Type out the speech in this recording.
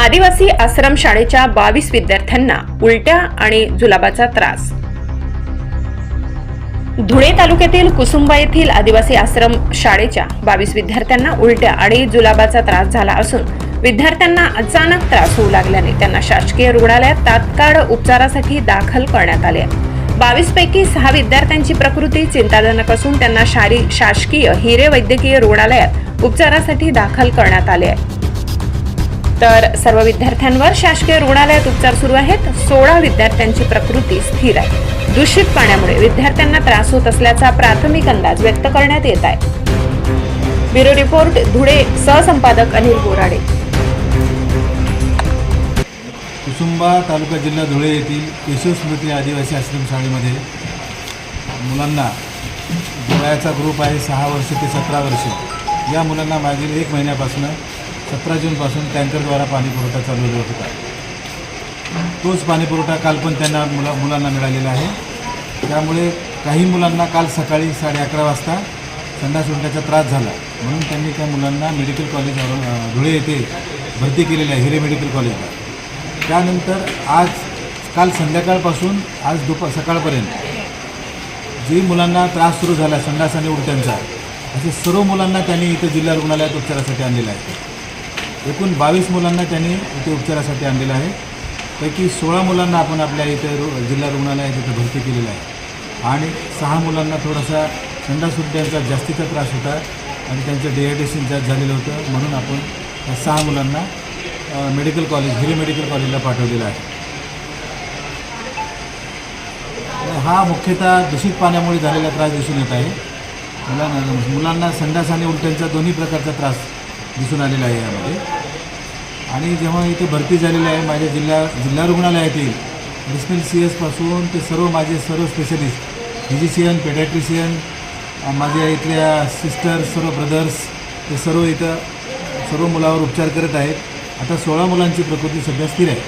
आदिवासी आश्रम शाळेच्या बावीस विद्यार्थ्यांना उलट्या आणि जुलाबाचा त्रास. धुळे तालुक्यातील कुसुंबा येथील आदिवासी आश्रम शाळेच्या बावीस विद्यार्थ्यांना उलट्या आणि जुलाबाचा त्रास झाला असून विद्यार्थ्यांना अचानक त्रास होऊ लागल्याने त्यांना शासकीय रुग्णालयात तात्काळ उपचारासाठी दाखल करण्यात आले. बावीस पैकी सहा विद्यार्थ्यांची प्रकृती चिंताजनक असून त्यांना शारी शासकीय हिरे वैद्यकीय रुग्णालयात उपचारासाठी दाखल करण्यात आले आहे. तर सर्व विद्यार्थ्यांवर शासकीय रुग्णालयात उपचार सुरू आहेत. सोळा विद्यार्थ्यांची प्रकृती स्थिर आहे. दूषित पाण्यामुळे विद्यार्थ्यांना त्रास होत असल्याचा प्राथमिक अंदाज व्यक्त करण्यात येत आहे. ब्युरो रिपोर्ट धुळे सहसंपादक अनिल बोराडे. कुसुंबा तालुका जिल्हा धुळे येथील केशव स्मृती आदिवासी आश्रमशाळेमध्ये मुलांना डोळ्याचा ग्रुप आहे सहा वर्ष ते सतरा वर्ष. या मुलांना मागील एक महिन्यापासून सतरा जूनपासून टँकरद्वारा पाणीपुरवठा चालू चालू होता तोच पाणीपुरवठा काल पण त्यांना मुला मुलांना मिळालेला आहे. त्यामुळे काही मुलांना काल सकाळी साडे अकरा वाजता संडास उलट्याचा त्रास झाला. म्हणून त्यांनी त्या मुलांना मेडिकल कॉलेज धुळे येथे भरती केलेली आहे हिरे मेडिकल कॉलेजला. त्यानंतर आज काल संध्याकाळपासून आज दुपार सकाळपर्यंत जी मुलांना त्रास सुरू झाला संडास आणि उलट्यांचा असे सर्व मुलांना त्यांनी इथं जिल्हा रुग्णालयात उपचारासाठी आणलेलं आहे. एकूण बावीस मुलांना त्यांनी इथे उपचारासाठी आणलेलं आहे. पैकी सोळा मुलांना आपण आपल्या इथे रु जिल्हा रुग्णालयात इथं भरती केलेलं आहे. आणि सहा मुलांना थोडासा संडास जास्तीचा त्रास होता आणि त्यांचं डिहायड्रेशन जास्त झालेलं होतं. म्हणून आपण त्या सहा मुलांना मेडिकल कॉलेज हिरे मेडिकल कॉलेजला पाठवलेलं आहे. हा मुख्यतः दूषित पाण्यामुळे झालेला त्रास दिसून येत आहे. मुलांना मुलांना संडास आणि उलट्यांचा दोन्ही प्रकारचा त्रास दिसून आलेलं आहे यामध्ये. आणि जेव्हा इथे भरती झालेली आहे माझ्या जिल्हा जिल्हा रुग्णालयातील डिस्पेल सी एसपासून ते सर्व माझे सर्व स्पेशलिस्ट फिजिशियन पेडॅट्रिशियन माझ्या इथल्या सिस्टर्स सर्व ब्रदर्स ते सर्व इथं सर्व मुलावर उपचार करत आहेत. आता सोळा मुलांची प्रकृती सध्या स्थिर आहे.